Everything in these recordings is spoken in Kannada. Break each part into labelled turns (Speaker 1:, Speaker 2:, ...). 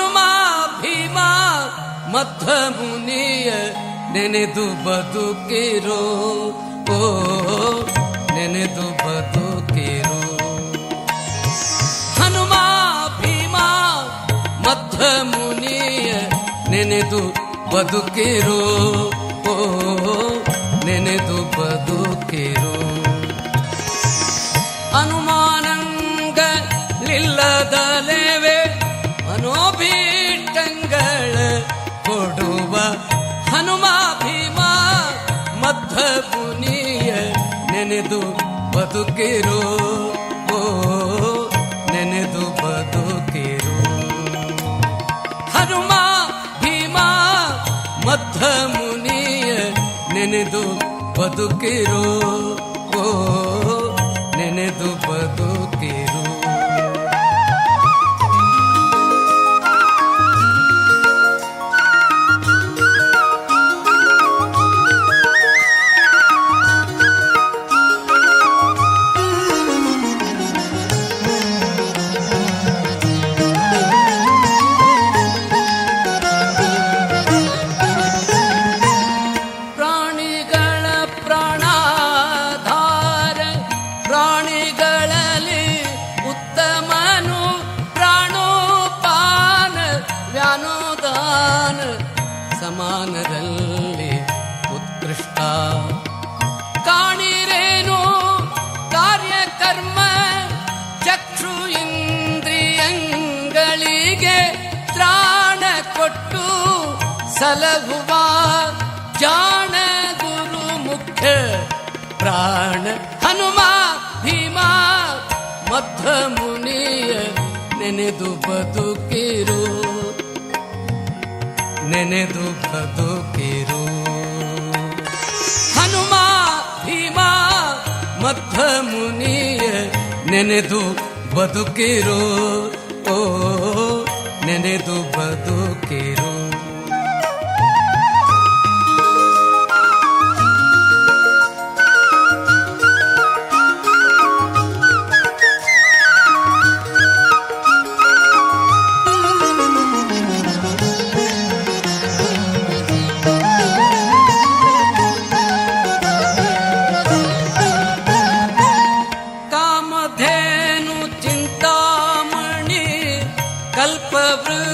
Speaker 1: ಹನುಮಾ ಭೀಮ ಮಧ್ಯ ಮುನಿಯ ನೆನೆದು ಬದುಕಿರೋ. ಓ, ನೆನೆದು ಬದುಕಿರೋ. ಹನುಮ ಭೀಮ ಮಧ್ಯ ಮುನಿಯ ನೆನೆದು ಬದುಕಿರೋ. ಓ, ನೆನೆದು ಬದುಕಿರೋ. ಅನು ನೆನೆದು ಬದುಕಿರು. ಓ ನೆನೆದು ಬದುಕಿರು. ಹನುಮ ಭೀಮ ಮಧ್ಯ ಮುನಿಯ ನೆನೆದು ಬದುಕಿರು. ಓ ನೆನೆದು ಬದುಕಿರೋ. ವ್ಯಾನೋದಾನ ಸಮಾನದಲ್ಲಿ ಉತ್ಕೃಷ್ಟ. ಕಾಣಿರೇನು ಕಾರ್ಯಕರ್ಮ ಚಕ್ಷು ಇಂದ್ರಿಯಂಗಳಿಗೆ ತ್ರಾಣ ಕೊಟ್ಟು ಸಲಹುವ ಜಾಣ ಗುರು ಮುಖ್ಯ ಪ್ರಾಣ. ಹನುಮ, ಭೀಮ, ಮಧ್ವ ಮುನಿಯ ನೆನೆದು ಬದುಕಿರು ನೆನೆದು ಬದುಕಿರು. ಹನುಮ ಭೀಮ ಮಧ್ಯ ಮುನಿಯ ನೆನೆದು ಬದುಕಿರು. ಓ ನೆನೆದು ಬದುಕಿರೋ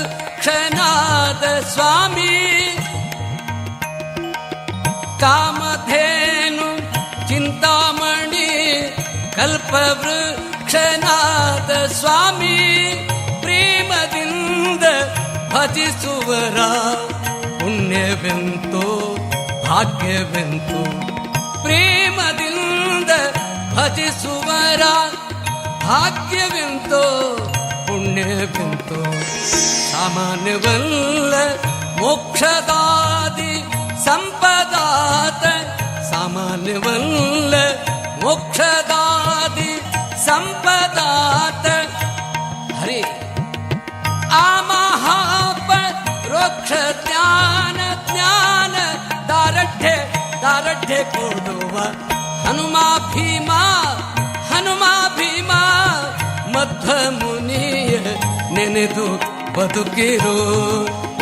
Speaker 1: कल्पवृक्षनाद स्वामी कामधेनु चिन्तामणि कल्पवृक्षनाद स्वामी प्रेमदिन्द भजिसुवरा पुण्यविन्तु भाग्यविन्तु प्रेमदिन्द भजिसुवरा भाग्यविन्तु पुण्यबन्तु सामान्यवल्ल मोक्षदादि सम्पदात्। सामान्यवल्ल मोक्षदादि सम्पदात्। हरे। आमाहाप रोक्ष ज्ञान ज्ञान दारढ्य दारढ्य पूर्णो वा हनुमा भीमा। हनुमाभिमा ಮಧ್ವ ಮುನಿಯ ನೆನೆದು ಬದುಕಿರೋ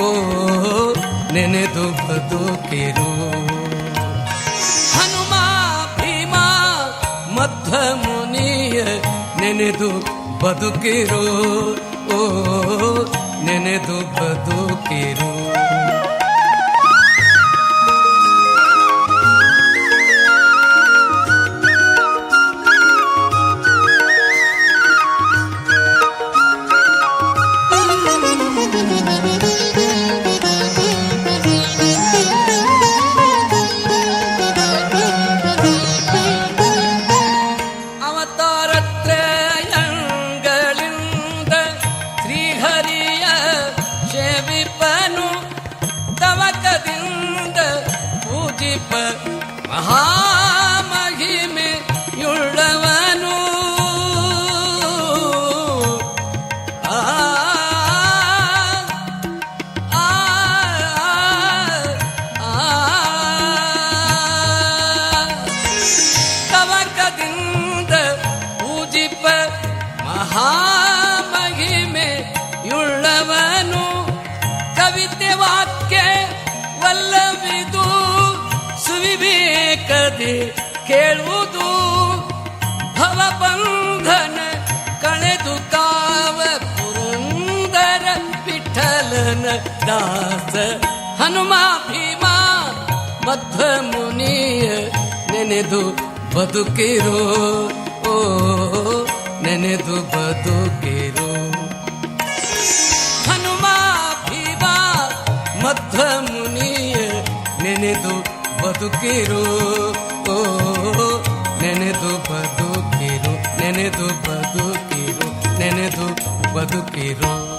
Speaker 1: ಓ ನೆನೆದು ಬದುಕಿರೋ ಹನುಮ ಭೀಮ ಮಧ್ವ ಮುನಿಯ ನೆನೆದು ಬದುಕಿರೋ ಓ ನೆನೆದು ಬದುಕಿರೋ तत्र ಮಹಾಮಹಿಮೆ ಯುಳ್ಳವನು ಕವಿತೆ ವಾಕ್ಯ ವಲ್ಲವಿದು ಕದಿ ಕೇಳುವುದು ಭವಬಂಧನ ಕಳೆದು ಕಾವ ಪುರಂದರ ವಿಠಲನ ದಾಸ ಹನುಮ ಭೀಮ ಮಧ್ವ ಮುನಿಯ ನೆನೆದು ಬದುಕಿರೋ, ಓ ನೆನೆದು ಬದುಕಿರೋ. ಹನುಮ ಭೀಮ, ಮಧ್ವ ಮುನಿಯ, ನೆನೆದು ಬದುಕಿರು. ಓ, ನೆನೆದು ಬದುಕಿರು ನೆನೆದು ಬದುಕಿರು ನೆನೆದು ಬದುಕಿರು.